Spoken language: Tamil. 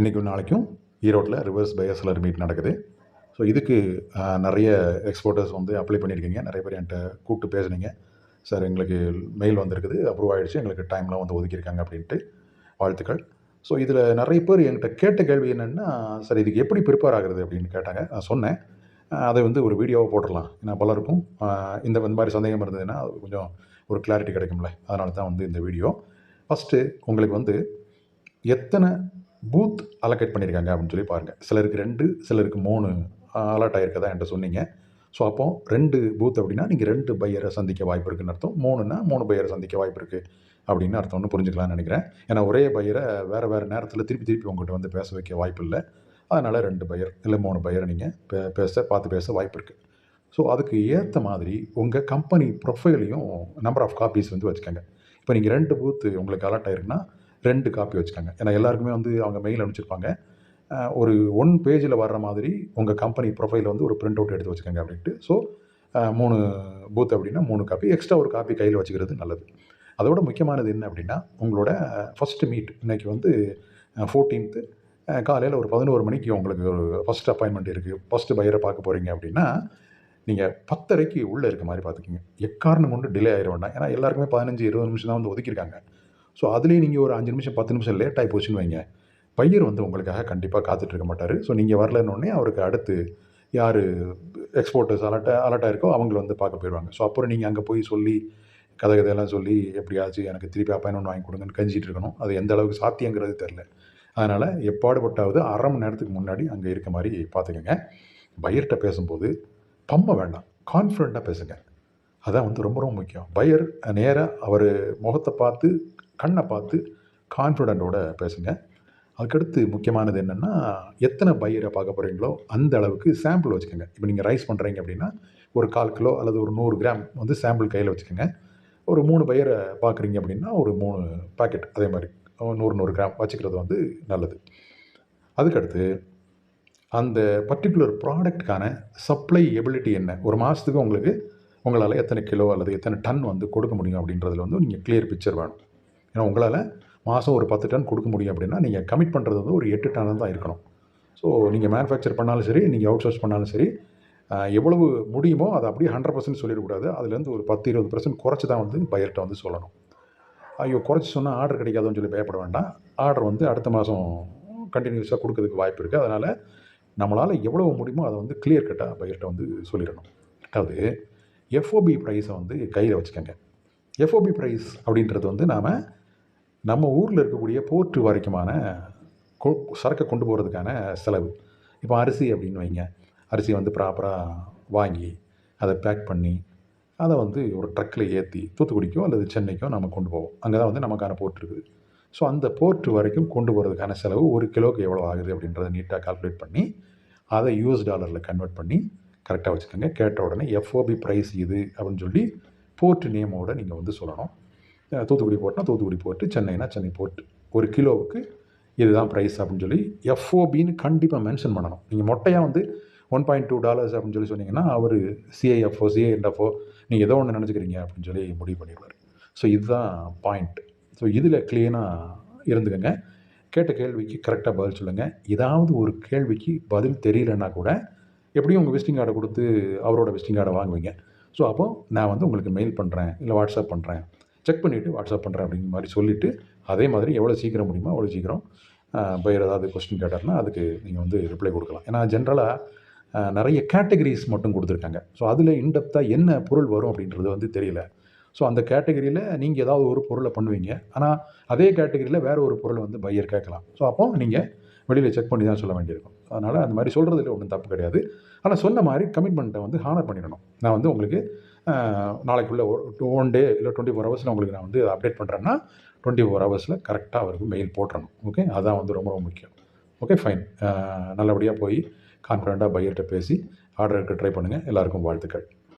இன்றைக்கும் நாளைக்கும் ஈரோட்டில் ரிவர்ஸ் பயோசலர் மீட் நடக்குது. ஸோ இதுக்கு நிறைய எக்ஸ்போர்ட்டர்ஸ் வந்து அப்ளை பண்ணியிருக்கீங்க. நிறைய பேர் என்கிட்ட கூப்பிட்டு பேசுனீங்க. சார் எங்களுக்கு மெயில் வந்திருக்குது. அப்ரூவ் ஆகிடுச்சு எங்களுக்கு டைம்லாம் வந்து ஒதுக்கியிருக்காங்க அப்படின்ட்டு. வாழ்த்துக்கள். ஸோ இதில் நிறைய பேர் என்கிட்ட கேட்ட கேள்வி என்னென்னா சார் இதுக்கு எப்படி ப்ரிப்பேர் ஆகுறது? அப்படின்னு கேட்டாங்க. நான் சொன்னேன். அதை வந்து ஒரு வீடியோவை போட்டுடலாம். ஏன்னா பலருக்கும் இந்த இந்த மாதிரி சந்தேகம் இருந்ததுன்னா அது கொஞ்சம் ஒரு கிளாரிட்டி கிடைக்கும்ல. அதனால தான் வந்து இந்த வீடியோ. ஃபஸ்ட்டு உங்களுக்கு வந்து எத்தனை பூத் அலோகேட் பண்ணியிருக்காங்க அப்படின்னு சொல்லி பாருங்கள் சிலருக்கு ரெண்டு சிலருக்கு மூணு அலாட் ஆகிருக்கதா என்கிட்ட சொன்னீங்க. ஸோ அப்போ ரெண்டு பூத் அப்படின்னா நீங்கள் ரெண்டு பையரை சந்திக்க வாய்ப்பு இருக்குன்னு அர்த்தம். மூணுன்னா மூணு பையரை சந்திக்க வாய்ப்பு இருக்குது அப்படின்னு அர்த்தம்னு புரிஞ்சுக்கலாம்னு நினைக்கிறேன். ஏன்னா ஒரே பையரை வேறு வேறு நேரத்தில் திருப்பி திருப்பி உங்கள்கிட்ட வந்து பேச வைக்க வாய்ப்பு இல்லை. அதனால் ரெண்டு பையர் இல்லை மூணு பையரை நீங்கள் பே பேச பார்த்து பேச வாய்ப்பு இருக்குது ஸோ அதுக்கு ஏற்ற மாதிரி உங்கள் கம்பெனி ப்ரொஃபைலையும் நம்பர் ஆஃப் காப்பீஸ் வந்து வச்சுக்கோங்க. இப்போ நீங்கள் ரெண்டு பூத்து உங்களுக்கு அலர்ட் ஆயிருக்குன்னா ரெண்டு காப்பி வச்சுக்கோங்க. ஏன்னா எல்லாருக்குமே வந்து அவங்க மெயில் அனுப்பிச்சிருப்பாங்க. ஒரு ஒன் பேஜில் வர்ற மாதிரி உங்கள் கம்பெனி ப்ரொஃபைல் வந்து ஒரு பிரிண்ட் அவுட் எடுத்து வச்சுக்கோங்க அப்படின்ட்டு. ஸோ மூணு பூத் அப்படின்னா மூணு காப்பி எக்ஸ்ட்ரா ஒரு காப்பி கையில் வச்சுக்கிறது நல்லது. அதோட முக்கியமானது என்ன அப்படின்னா உங்களோட ஃபஸ்ட்டு மீட் இன்னைக்கு வந்து ஃபோர்டீன்த்து காலையில் ஒரு பதினோரு மணிக்கு உங்களுக்கு ஒரு ஃபஸ்ட் அப்பாயின்மெண்ட் இருக்குது ஃபஸ்ட்டு பையரை பார்க்க போகிறீங்க அப்படின்னா நீங்கள் பத்தரைக்கு உள்ளே இருக்க மாதிரி பார்த்துக்கிங்க. எக்காரணம் கொண்டு டிலே ஆயிட வேண்டாம். ஏன்னா எல்லாருக்குமே பதினஞ்சு இருபது நிமிஷம் தான் வந்து ஒதுக்கியிருக்காங்க. ஸோ அதுலேயும் நீங்கள் ஒரு அஞ்சு நிமிஷம் பத்து நிமிஷம் லேட் ஆகி போச்சுன்னு வைங்க. பையர் வந்து உங்களுக்காக கண்டிப்பாக காத்துட்ருக்க மாட்டார். ஸோ நீங்கள் வரலன்னொடனே அவருக்கு அடுத்து யார் எக்ஸ்போர்ட்டர்ஸ் அலர்ட்டா அலர்ட்டாக இருக்கோ அவங்கள வந்து பார்க்க போயிடுவாங்க. ஸோ அப்புறம் நீங்கள் அங்கே போய் சொல்லி கதை கதையெல்லாம் சொல்லி எப்படியாச்சும் எனக்கு திருப்பி அப்பாயின்மெண்ட் வாங்கி கொடுங்கன்னு கஞ்சிட்டு இருக்கணும். அது எந்த அளவுக்கு சாத்தியங்கிறது தெரில அதனால் எப்பாடுபட்டாவது அரை மணி நேரத்துக்கு முன்னாடி அங்கே இருக்க மாதிரி பார்த்துக்கோங்க. பையர்கிட்ட பேசும்போது பம்ப வேண்டாம் கான்ஃபிடண்ட்டாக பேசுங்க. அதான் வந்து ரொம்ப ரொம்ப முக்கியம். பையர் நேராக அவர் முகத்தை பார்த்து கண்ணை பார்த்து கான்ஃபிடென்ட்டோட பேசுங்க. அதுக்கடுத்து முக்கியமானது என்னென்னா எத்தனை பையரை பார்க்க போகிறீங்களோ அந்த அளவுக்கு சாம்பிள் வச்சுக்கோங்க. இப்போ நீங்கள் ரைஸ் பண்ணுறீங்க அப்படின்னா ஒரு கால் கிலோ அல்லது ஒரு நூறு கிராம் வந்து சாம்பிள் கையில் வச்சுக்கோங்க. ஒரு மூணு பையரை பார்க்குறீங்க அப்படின்னா ஒரு மூணு பாக்கெட் அதே மாதிரி. நூறு நூறு கிராம் வச்சுக்கிறது வந்து நல்லது. அதுக்கடுத்து அந்த பர்டிகுலர் ப்ராடக்ட்டுக்கான சப்ளை எபிலிட்டி என்ன? ஒரு மாதத்துக்கு உங்களுக்கு உங்களால் எத்தனை கிலோ அல்லது எத்தனை டன் வந்து கொடுக்க முடியும் அப்படின்றதுல வந்து நீங்கள் கிளியர் பிக்சர் வேணும். ஏன்னா உங்களால் மாதம் ஒரு பத்து டன் கொடுக்க முடியும் அப்படின்னா நீங்கள் கமிட் பண்ணுறது வந்து ஒரு எட்டு டன் தான் இருக்கணும். ஸோ நீங்கள் மேனுஃபேக்சர் பண்ணாலும் சரி நீங்கள் அவுட் சோர்ஸ் பண்ணாலும் சரி எவ்வளவு முடியுமோ அதை அப்படியே ஹண்ட்ரட் பர்சன்ட் சொல்லிடக்கூடாது. அதுலேருந்து ஒரு பத்து இருபது பர்சன்ட் குறைச்சி தான் வந்து பையர்கிட்ட வந்து சொல்லணும். ஐயோ குறைச்சி சொன்னால் ஆர்டர் கிடைக்காதுன்னு சொல்லி பயப்பட வேண்டாம். ஆர்டர் வந்து அடுத்த மாதம் கண்டினியூஸாக கொடுக்கறதுக்கு வாய்ப்பு இருக்குது அதனால் நம்மளால் எவ்வளவு முடியுமோ அதை வந்து கிளியர் கட்டாக பையர்கிட்ட வந்து சொல்லிடணும். அதாவது எஃப்ஓபி ப்ரைஸை வந்து கையில் வச்சுக்கோங்க. எஃப்ஓபி ப்ரைஸ் அப்படின்றது வந்து நாம் நம்ம ஊரில் இருக்கக்கூடிய போற்று வரைக்குமான கொ- சரக்கை கொண்டு போகிறதுக்கான செலவு. இப்போ அரிசி அப்படின்னு வைங்க. அரிசியை வந்து ப்ராப்பராக வாங்கி அதை பேக் பண்ணி அதை வந்து ஒரு ட்ரக்கில் ஏற்றி தூத்துக்குடிக்கோ அல்லது சென்னைக்கோ நம்ம கொண்டு போவோம். அங்கே தான் வந்து நமக்கான போர்ட் இருக்குது. ஸோ அந்த போர்ட் வரைக்கும் கொண்டு போகிறதுக்கான செலவு ஒரு கிலோக்கு எவ்வளோ ஆகுது அப்படின்றத நீட்டாக கால்குலேட் பண்ணி அதை யூஎஸ் டாலரில் கன்வெர்ட் பண்ணி கரெக்டாக வச்சுக்கோங்க. கேட்ட உடனே எஃப்ஓபி ப்ரைஸ் இது அப்படின்னு சொல்லி போர்ட் நேமோட நீங்கள் வந்து சொல்லணும். தூத்துக்குடி போர்ட்னா தூத்துக்குடி போர்ட்டு சென்னைனா சென்னை போர்ட் ஒரு கிலோவுக்கு இதுதான் ப்ரைஸ் அப்படின்னு சொல்லி எஃப்ஓபின்னு கண்டிப்பாக மென்ஷன் பண்ணணும். நீங்கள் மொட்டையாக வந்து ஒன் பாயிண்ட் டூ டாலர்ஸ் அப்படின்னு சொல்லி சொன்னீங்கன்னா அவர் சிஐஎஃப்ஓ சிஐஎன்எஃப்ஓ நீங்கள் ஏதோ ஒன்று நினச்சிக்கிறீங்க அப்படின்னு சொல்லி முடிவு பண்ணிடுவார். ஸோ இதுதான் பாயிண்ட் ஸோ இதில் க்ளீனாக இருந்துக்கங்க. கேட்ட கேள்விக்கு கரெக்டாக பதில் சொல்லுங்கள் ஏதாவது ஒரு கேள்விக்கு பதில் தெரியலன்னா கூட எப்படியும் உங்கள் விசிட்டிங் கார்டை கொடுத்து அவரோட விசிட்டிங் கார்டை வாங்குவீங்க. ஸோ அப்போது நான் வந்து உங்களுக்கு மெயில் பண்ணுறேன் இல்லை வாட்ஸ்அப் பண்ணுறேன் செக் பண்ணிவிட்டு வாட்ஸ்அப் பண்ணுறேன் அப்படிங்கிற மாதிரி சொல்லிவிட்டு அதே மாதிரி எவ்வளோ சீக்கிரம் முடியுமோ அவ்வளோ சீக்கிரம் பயிர் ஏதாவது கொஸ்டின் கேட்டார்னா அதுக்கு நீங்கள் வந்து ரிப்ளை கொடுக்கலாம். ஏன்னா ஜென்ரலாக நிறைய கேட்டகரிஸ் மட்டும் கொடுத்துருக்காங்க. ஸோ அதில் இன்டெப்த்தாக என்ன பொருள் வரும் அப்படின்றது வந்து தெரியல. ஸோ அந்த கேட்டகரியில் நீங்கள் ஏதாவது ஒரு பொருளை பண்ணுவீங்க. ஆனால் அதே கேட்டகரியில் வேறு ஒரு பொருளை வந்து பையர் கேட்கலாம். ஸோ அப்போ நீங்கள் வெளியில் செக் பண்ணி தான் சொல்ல வேண்டியிருக்கும். அதனால் அந்த மாதிரி சொல்கிறதுல ஒன்றும் தப்பு கிடையாது. ஆனால் சொன்ன மாதிரி கமிட்மெண்ட்டை வந்து ஹானர் பண்ணிடணும். நான் வந்து உங்களுக்கு நாளைக்குள்ளே ஒரு ஒன் டே இல்லை டுவெண்ட்டி ஃபோர் ஹவர்ஸில் உங்களுக்கு நான் வந்து அப்டேட் பண்ணுறேன்னா டுவெண்ட்டி ஃபோர் ஹவர்ஸில் கரெக்டாக அவருக்கு மெயில் போட்டுறணும். ஓகே அதான் வந்து ரொம்ப ரொம்ப முக்கியம். ஓகே ஃபைன் நல்லபடியாக போய் கான்ஃபிடண்ட்டாக பையர்கிட்ட பேசி ஆர்டருக்கு ட்ரை பண்ணுங்கள் எல்லாருக்கும் வாழ்த்துக்கள்.